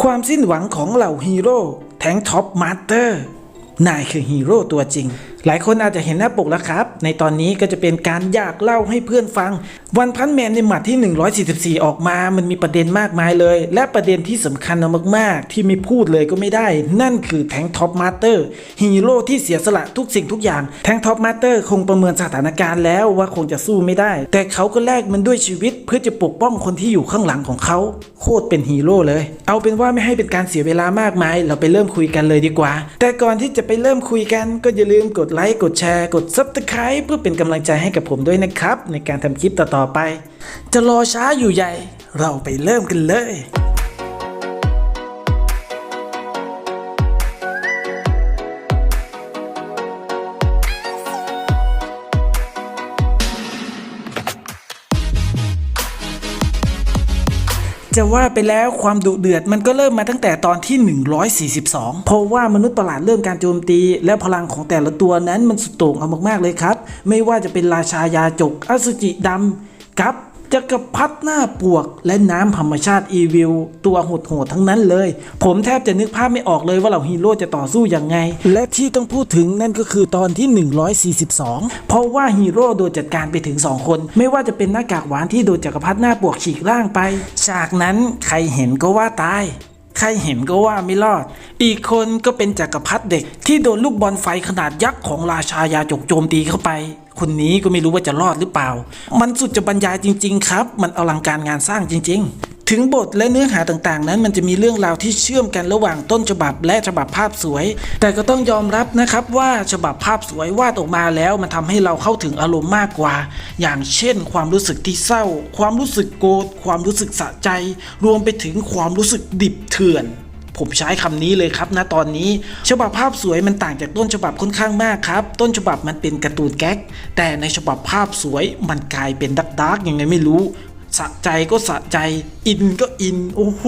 ความสิ้นหวังของเหล่าฮีโร่แทงท็อปมาสเตอร์ นายคือฮีโร่ตัวจริง หลายคนอาจจะเห็นหน้าปกแล้วครับ ในตอนนี้ก็จะเป็นการอยากเล่าให้เพื่อนฟัง วันพันแมนในหมัดที่ 144 ออกมา มันมีประเด็นมากมายเลย และประเด็นที่สำคัญมากๆ ที่ไม่พูดเลยก็ไม่ได้ นั่นคือแทงท็อปมาสเตอร์ฮีโร่ที่เสียสละทุกสิ่งทุกอย่าง แทงท็อปมาสเตอร์คงประเมินสถานการณ์แล้วว่าคงจะสู้ไม่ได้ แต่เขาก็แลกมันด้วยชีวิตเพื่อจะปกป้องคนที่อยู่ข้างหลังของเขา โคตรเป็นฮีโร่เลย เอาเป็นว่าไม่ให้เป็นการเสียเวลามากมาย เราไปเริ่มคุยกันเลยดีกว่า แต่ก่อนที่จะไปเริ่มคุยกันก็อย่าลืมกดไลค์กดแชร์กด Subscribe เพื่อเป็นกำลังใจให้กับผมด้วยนะครับ ในการทำคลิปต่อๆไป จะรอช้าอยู่ใหญ่ เราไปเริ่มกันเลย จะว่าไปแล้วความดุเดือดมันก็เริ่มมาตั้งแต่ตอนที่ 142 เพราะว่ามนุษย์ประหลาดเริ่มการโจมตี และพลังของแต่ละตัวนั้นมันสุดโต่งเอามากๆเลยครับ ไม่ว่าจะเป็นราชายาจกอสุจิดำกับ จักรพรรดิหน้าปวก และน้ำธรรมชาติอีวิลตัวโหดๆทั้งนั้นเลย ผมแทบจะนึกภาพไม่ออกเลยว่าเหล่าฮีโร่จะต่อสู้ยังไง และที่ต้องพูดถึงนั่นก็คือตอนที่ 142 เพราะว่าฮีโร่โดนจัดการไปถึง 2 คน ไม่ว่าจะเป็นหน้ากากหวานที่โดนจักรพรรดิหน้าปวกฉีกร่างไป ฉากนั้นใครเห็นก็ว่าตาย ใครเห็นก็ว่าไม่รอด อีกคนก็เป็นจักรพรรดิเด็ก ที่โดนลูกบอลไฟขนาดยักษ์ของราชายาจกโจมตีเข้าไป คนนี้ก็ไม่รู้ว่าจะรอดหรือเปล่า มันสุดจะบรรยายจริง ๆ ครับ มันอลังการงานสร้างจริง ๆ ถึงบทและเนื้อหาต่างๆ นั้นมันจะมีเรื่องราวที่เชื่อมกันระหว่างต้นฉบับและฉบับภาพสวย แต่ก็ต้องยอมรับนะครับว่าฉบับภาพสวยวาดออกมาแล้วมันทำให้เราเข้าถึงอารมณ์มากกว่า อย่างเช่น ความรู้สึกที่เศร้า ความรู้สึกโกรธความรู้สึกสะใจ รวมไปถึงความรู้สึกดิบเถื่อนผมใช้คำนี้เลยครับนะตอนนี้ ฉบับภาพสวยมันต่างจากต้นฉบับค่อนข้างมากครับ ต้นฉบับมันเป็นการ์ตูนแก๊ก แต่ในฉบับภาพสวยมันกลายเป็นดักดักยังไงไม่รู้ สะใจก็สะใจ อินก็อิน โอ้โห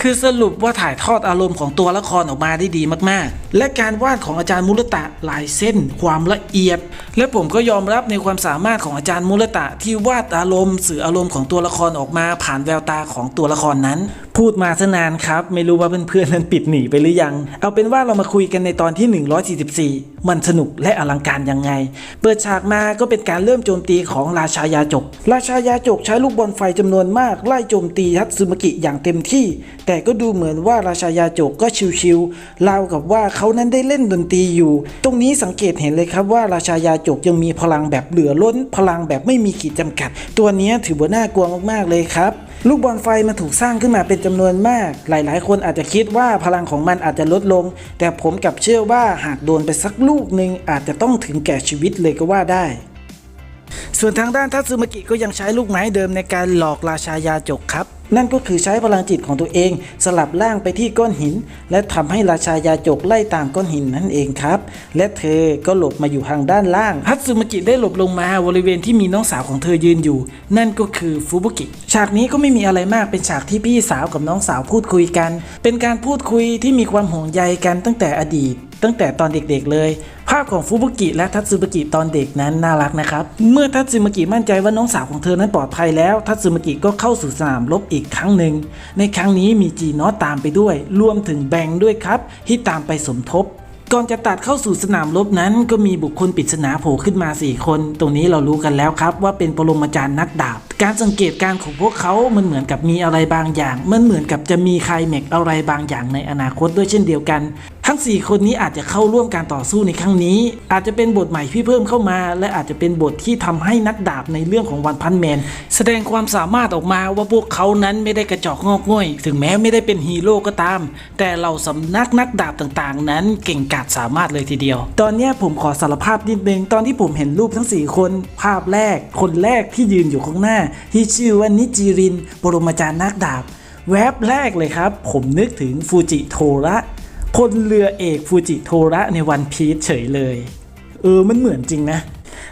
คือสรุปว่าถ่ายทอดอารมณ์ของตัวละครออกมาได้ดีมากๆ และการวาดของอาจารย์มุรตะลายเส้น ความละเอียด และผมก็ยอมรับในความสามารถของอาจารย์มุรตะที่วาดอารมณ์สื่ออารมณ์ของตัวละครออกมาผ่านแววตาของตัวละครนั้น พูดมาซะนานครับ ไม่รู้ว่าเพื่อนๆนั้นปิดหนีไปหรือยัง เอาเป็นว่าเรามาคุยกันในตอนที่ 144 มันสนุกและอลังการยังไง เปิดฉากมาก็เป็นการเริ่มโจมตีของราชายาจก ราชายาจกใช้ลูกบอลไฟจำนวนมากไล่โจมตีทัตสึมกิอย่างเต็มที่ แต่ก็ดูเหมือนว่าราชายาจกก็ชิวๆราวกับว่าเขาานั้นได้เล่นดนตรีอยู่ ตรงนี้สังเกตเห็นเลยครับว่าราชายาจกยังมีพลังแบบเหลือล้น พลังแบบไม่มีขีดจำกัด ตัวนี้ถือว่าน่ากลัวมากๆเลยครับลูกบอลไฟมันถูกสร้างขึ้นมาเป็นจำนวนมาก หลายๆ คนอาจจะคิดว่าพลังของมันอาจจะลดลง แต่ผมกลับเชื่อว่าหากโดนไปสักลูกหนึ่งอาจจะต้องถึงแก่ชีวิตเลยก็ว่าได้ ส่วนทางด้านทัตสึมากิก็ยังใช้ลูกไม้เดิมในการหลอกราชายาจกครับ นั่นก็คือใช้พลังจิตของตัวเอง สลับร่างไปที่ก้อนหิน และทำให้ราชายาจกไล่ตามก้อนหินนั่นเองครับ และเธอก็หลบมาอยู่ทางด้านล่างทัตสึมากิได้หลบลงมาบริเวณที่มีน้องสาวของเธอยืนอยู่ นั่นก็คือฟูบุกิ ฉากนี้ก็ไม่มีอะไรมากเป็นฉากที่พี่สาวกับน้องสาวพูดคุยกัน เป็นการพูดคุยที่มีความห่วงใยกันตั้งแต่อดีต ตั้งแต่ตอนเด็กๆเลย ภาพของฟูบุกิและทัตสึมากิตอนเด็กนั้นน่ารักนะครับ เมื่อทัตสึมากิมั่นใจว่าน้องสาวของเธอนั้นปลอดภัยแล้ว ทัตสึมากิก็เข้าสู่สนามรบอีกครั้งหนึ่ง ในครั้งนี้มีจีนอตตามไปด้วย รวมถึงแบงด้วยครับ ที่ตามไปสมทบก่อนจะตัดเข้าสู่สนามรบนั้น ก็มีบุคคลปริศนาโผล่ขึ้นมา 4 คน ตรงนี้เรารู้กันแล้วครับว่าเป็นปรมาจารย์นักดาบ การสังเกตการของพวกเขา มันเหมือนกับมีอะไรบางอย่าง มันเหมือนกับจะมีใครเมกอะไรบางอย่างในอนาคตด้วยเช่นเดียวกัน ทั้ง 4 คนนี้อาจจะเข้าร่วมการต่อสู้ในครั้งนี้ อาจจะเป็นบทใหม่ที่เพิ่มเข้ามา และอาจจะเป็นบทที่ทำให้นักดาบในเรื่องของวันพันแมน แสดงความสามารถออกมาว่าพวกเขานั้นไม่ได้กระจอกงอกง่อย ถึงแม้ไม่ได้เป็นฮีโร่ก็ตาม แต่เราสำนักนักดาบต่างๆ นั้นเก่งกาจสามารถเลยทีเดียว ตอนนี้ผมขอสารภาพนิดนึงตอนที่ผมเห็นรูปทั้ง 4 คน ภาพแรก คนแรกที่ยืนอยู่ข้างหน้าที่ชื่อว่านิจิรินบรมอาจารย์นักดาบ แวบแรกเลยครับ ผมนึกถึงฟูจิโทระพลเรือเอกฟูจิโทระในวันพีชเฉยเลย เออมันเหมือนจริงนะ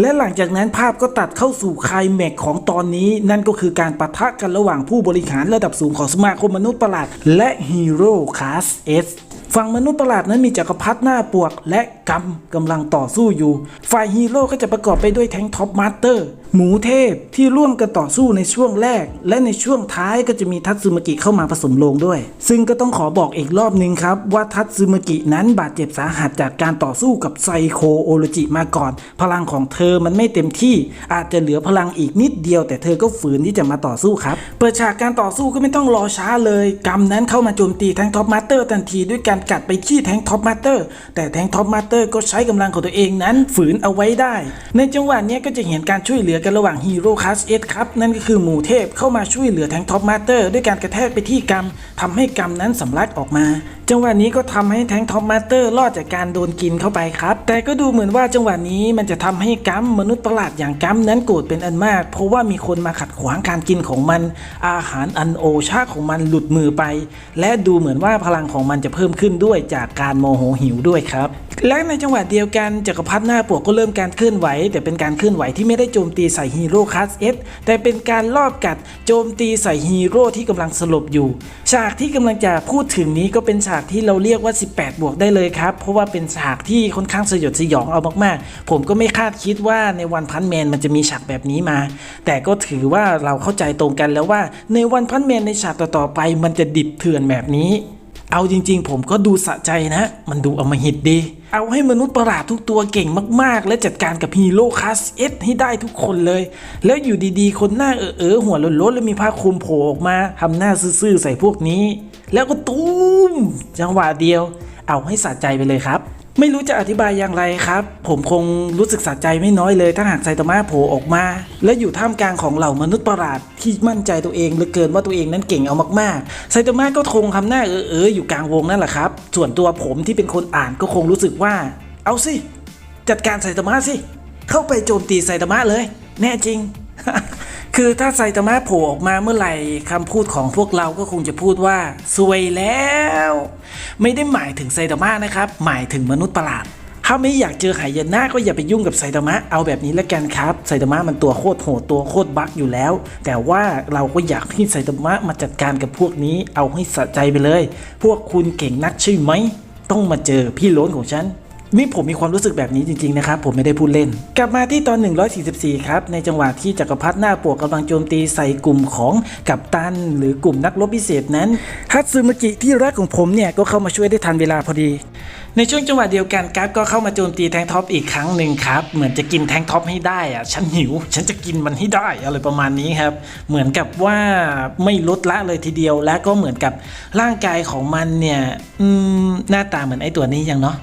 และหลังจากนั้นภาพก็ตัดเข้าสู่ไคลแม็กของตอนนี้ นั่นก็คือการปะทะกันระหว่างผู้บริหารระดับสูงของสมาคมมนุษย์ประหลาด และฮีโร่คลาสเอสฝั่งมนุษย์ประหลาดนั้นมีจักรพรรดิหน้าปวกและกำกำลังต่อสู้อยู่ ฝ่ายฮีโร่ก็จะประกอบไปด้วยแทงท็อปมาสเตอร์หมูเทพที่ร่วมกันต่อสู้ในช่วงแรก และในช่วงท้ายก็จะมีทัตสึมากิเข้ามาผสมลงด้วย ซึ่งก็ต้องขอบอกอีกรอบหนึงครับ ว่าทัตสึมากินั้นบาดเจ็บสาหัสจากการต่อสู้กับไซโคโอโรจิมาก่อน พลังของเธอมันไม่เต็มที่ อาจจะเหลือพลังอีกนิดเดียว แต่เธอก็ฝืนที่จะมาต่อสู้ครับ เปิดฉากการต่อสู้ก็ไม่ต้องรอช้าเลยกำนั้นเข้ามาโจมตีแทงท็อปมาสเตอร์ทันทีด้วยการกัดไปที่แทงท็อปมาสเตอร์แต่แทงท็อปมาสเตอร์ก็ใช้กำลังของตัวเองนั้นฝืนเอาไว้ได้ ในจังหวะนี้ก็จะเห็นการช่วยเหลือกันระหว่างฮีโร่คัสเอสครับ นั่นก็คือหมู่เทพเข้ามาช่วยเหลือแทงท็อปมาสเตอร์ด้วยการกระแทกไปที่กรรมทำให้กรรมนั้นสำลักออกมาจังหวะนี้ก็ทำให้แทงท็อปมาสเตอร์รอดจากการโดนกินเข้าไปครับ แต่ก็ดูเหมือนว่าจังหวะนี้มันจะทำให้กัมมนุษย์ประหลาดอย่างกัมนั้นโกรธเป็นอันมาก เพราะว่ามีคนมาขัดขวางการกินของมัน อาหารอันโอชาของมันหลุดมือไป และดูเหมือนว่าพลังของมันจะเพิ่มขึ้นด้วยจากการโมโหหิวด้วยครับและในจังหวะเดียวกันจักรพรรดิหน้าปวกก็เริ่มการเคลื่อนไหว แต่เป็นการเคลื่อนไหวที่ไม่ได้โจมตีใส่ฮีโร่คัสเอสแต่เป็นการลอบกัดโจมตีใส่ฮีโร่ที่กำลังสลบอยู่ ฉากที่กำลังจะพูดถึงนี้ก็เป็นฉากที่เราเรียกว่า 18 บวกได้เลยครับ เพราะว่าเป็นฉากที่ค่อนข้างสยดสยองเอามากๆ ผมก็ไม่คาดคิดว่าในวันพันแมนมันจะมีฉากแบบนี้มา แต่ก็ถือว่าเราเข้าใจตรงกันแล้วว่าในวันพันแมนในฉากต่อๆไป มันจะดิบเถื่อนแบบนี้ เอาจริง ๆ ผมก็ดูสะใจนะ มันดูอมหิตดี เอาให้มนุษย์ประหลาดทุกตัวเก่งมากๆ และจัดการกับฮีโร่คาสเอสให้ได้ทุกคนเลย แล้วอยู่ดีๆ คนหน้าเออเออหัวล้นๆแล้วมีผ้าคลุมโผล่ออกมาทำหน้าซื่อๆใส่พวกนี้ แล้วก็ตุ้มจังหวะเดียว เอาให้สะใจไปเลยครับ ไม่รู้จะอธิบายอย่างไรครับ ผมคงรู้สึกสะใจไม่น้อยเลยถ้าหากไซตามะโผล่ออกมา และอยู่ท่ามกลางของเหล่ามนุษย์ประหลาดที่มั่นใจตัวเองเหลือเกินว่าตัวเองนั้นเก่งเอามากๆไซตามะก็คงทำหน้าเออเออๆอยู่กลางวงนั่นแหละครับ ส่วนตัวผมที่เป็นคนอ่านก็คงรู้สึกว่า เอาสิจัดการไซตามะสิเข้าไปโจมตีไซตามะเลย แน่จริง คือถ้าไซตามะโผล่ออกมาเมื่อไหร่คำพูดของพวกเราก็คงจะพูดว่าซวยแล้ว ไม่ได้หมายถึงไซตามะนะครับ หมายถึงมนุษย์ประหลาด ถ้าไม่อยากเจอหายนะก็อย่าไปยุ่งกับไซตามะเอาแบบนี้แล้วกันครับไซตามะมันตัวโคตรโหดตัวโคตรบักอยู่แล้ว แต่ว่าเราก็อยากให้ไซตามะมาจัดการกับพวกนี้เอาให้สะใจไปเลย พวกคุณเก่งนักใช่ไหมต้องมาเจอพี่โล้นของฉัน นี่ผมมีความรู้สึกแบบนี้จริงๆนะครับผมไม่ได้พูดเล่น กลับมาที่ตอน 144 ครับ ในจังหวะที่จักรพรรดิหน้าปวกกำลังโจมตีใส่กลุ่มของกัปตัน หรือกลุ่มนักรบพิเศษนั้นฮัตสึมกิที่รักของผมเนี่ยก็เข้ามาช่วยได้ทันเวลาพอดี ในช่วงจังหวะเดียวกันกราฟก็เข้ามาโจมตีแทงท็อปอีกครั้งหนึ่งครับเหมือนจะกินแทงท็อปให้ได้อะฉันหิว ฉันจะกินมันให้ได้อะไรประมาณนี้ครับ เหมือนกับว่าไม่ลดละเลยทีเดียวและก็เหมือนกับร่างกายของมันเนี่ยหน้าตาเหมือนไอ้ตัวนี้ยังเนาะ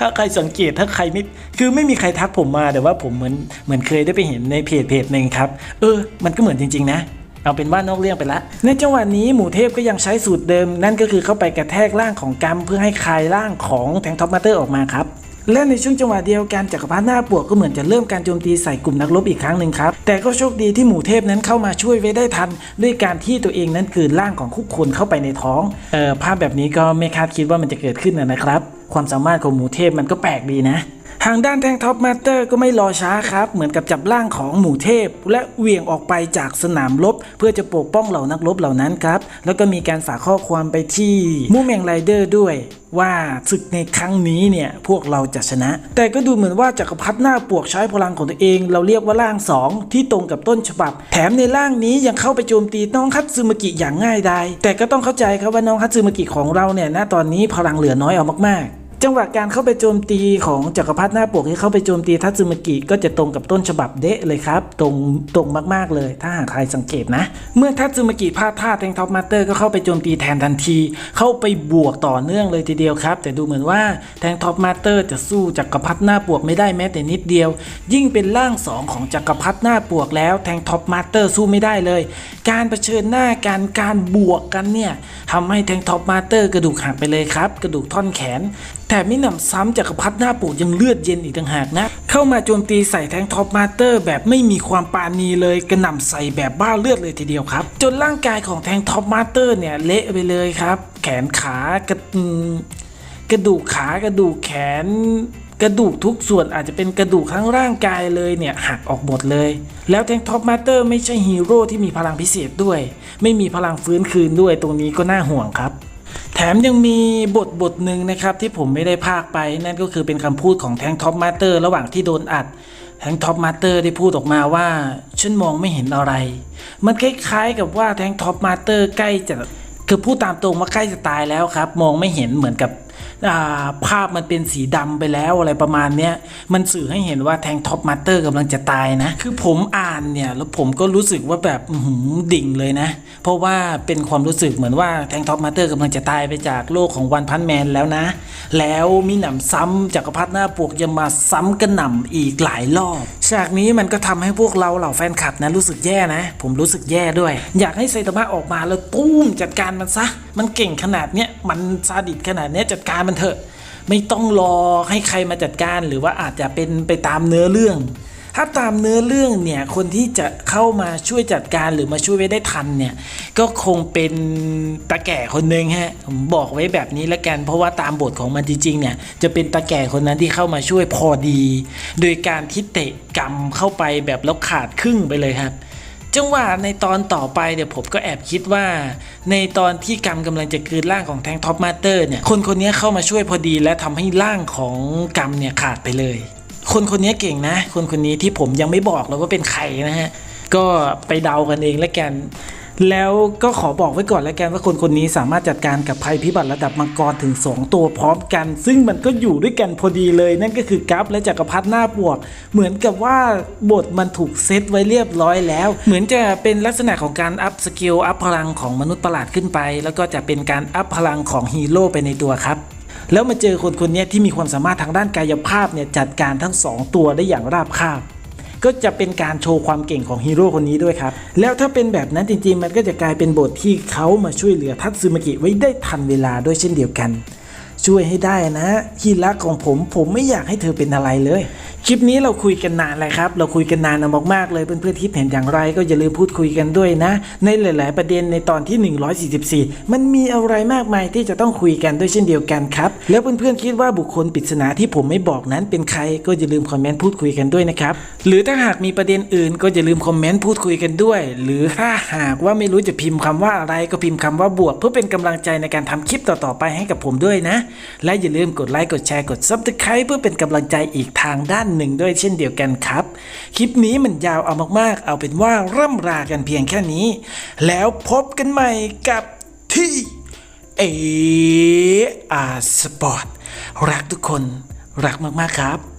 ถ้าใครสังเกตถ้าใครไม่คือไม่มีใครทักผมมาแต่ว่าผมเหมือนเหมือนเคยได้ไปเห็นในเพจเพจหนึ่งครับ เออ มันก็เหมือนจริง ๆ นะเอาเป็นว่านอกเรื่องไปละในจังหวะนี้หมูเทพก็ยังใช้สูตรเดิม นั่นก็คือเข้าไปกระแทกร่างของกัมเพื่อให้คลายร่างของแทงท็อปมาเตอร์ออกมาครับและในช่วงจังหวะเดียวกันจักรพรรดิหน้าปวกก็เหมือนจะเริ่มการโจมตีใส่กลุ่มนักรบอีกครั้งหนึ่งครับ แต่ก็โชคดีที่หมู่เทพนั้นเข้ามาช่วยไว้ได้ทัน ด้วยการที่ตัวเองนั้นกลืนร่างของคุกคนเข้าไปในท้องเอ่อภาพแบบนี้ก็ไม่คาดคิดว่ามันจะเกิดขึ้นนะครับ ความสามารถของหมูเทพมันก็แปลกดีนะ ทางด้านแทงท็อปมาสเตอร์ก็ไม่รอช้าครับ เหมือนกับจับร่างของหมู่เทพ และเหวี่ยงออกไปจากสนามรบเพื่อจะปกป้องเหล่านักรบเหล่านั้นครับ แล้วก็มีการฝากข้อความไปที่มูแมงไรเดอร์ด้วยว่าศึกในครั้งนี้เนี่ยพวกเราจะชนะ แต่ก็ดูเหมือนว่าจักรพรรดิหน้าปวกใช้พลังของตัวเอง เราเรียกว่าร่างสองที่ตรงกับต้นฉบับ แถมในร่างนี้ยังเข้าไปโจมตีน้องคัตซึมกิอย่างง่ายดายแต่ก็ต้องเข้าใจครับว่าน้องคัตซึมกิของเราเนี่ยณตอนนี้พลังเหลือน้อยเอามากๆ จังหวะการเข้าไปโจมตีของจักรพรรดิหน้าปกที่เข้าไปโจมตีทัตสึมกิก็จะตรงกับต้นฉบับเดะเลยครับ ตรงตรงมากๆเลย ถ้าหากใครสังเกตนะ เมื่อทัตสึมกิพลาดท่าแทงท็อปมาสเตอร์ก็เข้าไปโจมตีแทนทันที เข้าไปบวกต่อเนื่องเลยทีเดียวครับ แต่ดูเหมือนว่าแทงท็อปมาสเตอร์จะสู้จักรพรรดิหน้าปวกไม่ได้แม้แต่นิดเดียว ยิ่งเป็นร่างสองของจักรพรรดิหน้าปวกแล้วแทงท็อปมาสเตอร์สู้ไม่ได้เลย การเผชิญหน้าการการบวกกันเนี่ยทำให้แทงท็อปมาสเตอร์กระดูกหักไปเลยครับ กระดูกท่อนแขน แถมมิหนำซ้ำจักรพรรดิหน้าปูดยังเลือดเย็นอีกต่างหากนะ เข้ามาโจมตีใส่แทงท็อปมาสเตอร์ แบบไม่มีความปาณีเลยกระหน่ำใส่แบบบ้าเลือดเลยทีเดียวครับ จนร่างกายของแทงท็อปมาสเตอร์เนี่ยเละไปเลยครับ แขนขากระกระดูกขากระดูกแขนกระดูกทุกส่วนอาจจะเป็นกระดูกทั้งร่างกายเลยเนี่ยหักออกหมดเลย แล้วแทงท็อปมาสเตอร์ไม่ใช่ฮีโร่ที่มีพลังพิเศษด้วย ไม่มีพลังฟื้นคืนด้วยตรงนี้ก็น่าห่วงครับ แถมยังมีบทบทหนึ่งนะครับที่ผมไม่ได้พากไปนั่นก็คือเป็นคำพูดของแทงท็อปมาสเตอร์ระหว่างที่โดนอัดแทงท็อปมาสเตอร์ได้พูดออกมาว่าฉันมองไม่เห็นอะไร มันคล้ายๆกับว่าแทงท็อปมาสเตอร์ใกล้จะคือพูดตามตรงว่าใกล้จะตายแล้วครับ มองไม่เห็นเหมือนกับ ภาพมันเป็นสีดำไปแล้วอะไรประมาณเนี้ยมันสื่อให้เห็นว่าแทงท็อปมาสเตอร์กำลังจะตายนะ คือผมอ่านเนี่ยแล้วผมก็รู้สึกว่าแบบอื้อหือดิ่งเลยนะ เพราะว่าเป็นความรู้สึกเหมือนว่าแทงท็อปมาสเตอร์กำลังจะตายไปจากโลกของวันพันแมนแล้วนะ แล้วมีหนำซ้ำจักรพรรดิหน้าปวกยังมาซ้ำกระหน่ำอีกหลายรอบ ฉากนี้มันก็ทำให้พวกเราเหล่าแฟนคลับนะรู้สึกแย่นะ ผมรู้สึกแย่ด้วย อยากให้ไซตามะออกมาแล้วตุ้มจัดการมันซะ มันเก่งขนาดเนี้ยมันซาดิสขนาดเนี้ยจัดการมันเถอะ ไม่ต้องรอให้ใครมาจัดการหรือว่าอาจจะเป็นไปตามเนื้อเรื่อง ถ้าตามเนื้อเรื่องเนี่ยคนที่จะเข้ามาช่วยจัดการหรือมาช่วยไว้ได้ทันเนี่ยก็คงเป็นตาแก่คนหนึ่งฮะผมบอกไว้แบบนี้แล้วกันเพราะว่าตามบทของมันจริงๆเนี่ยจะเป็นตาแก่คนนั้นที่เข้ามาช่วยพอดี โดยการที่เตะกำเข้าไปแบบแล้วขาดครึ่งไปเลยครับจังหวะในตอนต่อไปเดี๋ยวผมก็แอบคิดว่า ในตอนที่กรรมกำลังจะกลืนร่างของแทงท็อปมาสเตอร์เนี่ยคนคนนี้เข้ามาช่วยพอดีและทำให้ร่างของกรรมเนี่ยขาดไปเลย คนคนนี้เก่งนะ คนคนนี้ที่ผมยังไม่บอกเลยว่าเป็นใครนะฮะ ก็ไปเดากันเองแล้วกันแล้วก็ขอบอกไว้ก่อนแล้วกันว่าคนคนนี้สามารถจัดการกับภัยพิบัติระดับมังกรถึง 2 ตัวพร้อมกัน ซึ่งมันก็อยู่ด้วยกันพอดีเลย นั่นก็คือกัฟและจักรพรรดิหน้าบวก เหมือนกับว่าบทมันถูกเซตไว้เรียบร้อยแล้ว เหมือนจะเป็นลักษณะของการอัพสกิลอัพพลังของมนุษย์ประหลาดขึ้นไป แล้วก็จะเป็นการอัพพลังของฮีโร่ไปในตัวครับ แล้วมาเจอคนคนนี้ที่มีความสามารถทางด้านกายภาพเนี่ยจัดการทั้งสองตัวได้อย่างราบคาบ ก็จะเป็นการโชว์ความเก่งของฮีโร่คนนี้ด้วยครับ แล้วถ้าเป็นแบบนั้นจริงๆ มันก็จะกลายเป็นบทที่เขามาช่วยเหลือทัตสึมากิไว้ได้ทันเวลาด้วยเช่นเดียวกัน ช่วยให้ได้นะฮีรักของผมผมไม่อยากให้เธอเป็นอะไรเลย คลิปนี้เราคุยกันนานเลยครับ เราคุยกันนานมากๆเลยเพื่อนๆที่เห็นอย่างไรก็อย่าลืมพูดคุยกันด้วยนะ ในหลาย ๆ ประเด็นในตอนที่ 144 มันมีอะไรมากมายที่จะต้องคุยกันด้วยเช่นเดียวกันครับ แล้วเพื่อนๆคิดว่าบุคคลปริศนาที่ผมไม่บอกนั้นเป็นใครก็อย่าลืมคอมเมนต์พูดคุยกันด้วยนะครับ หรือถ้าหากมีประเด็นอื่น ก็อย่าลืมคอมเมนต์พูดคุยกันด้วย หรือถ้าหากว่าไม่รู้จะพิมพ์คำว่าอะไรก็พิมพ์คำว่าบวก เพื่อเป็นกำลังใจในการทำคลิปต่อๆไปให้กับผมด้วยนะและอย่าลืมกดไลค์กดแชร์กด subscribe เพื่อเป็นกำลังใจอีกทางด้านหนึ่งด้วยเช่นเดียวกันครับ คลิปนี้มันยาวเอามากๆ เอาเป็นว่าร่ำรากันเพียงแค่นี้ แล้วพบกันใหม่กับที่เออาสปอร์ตรักทุกคนรักมากๆครับ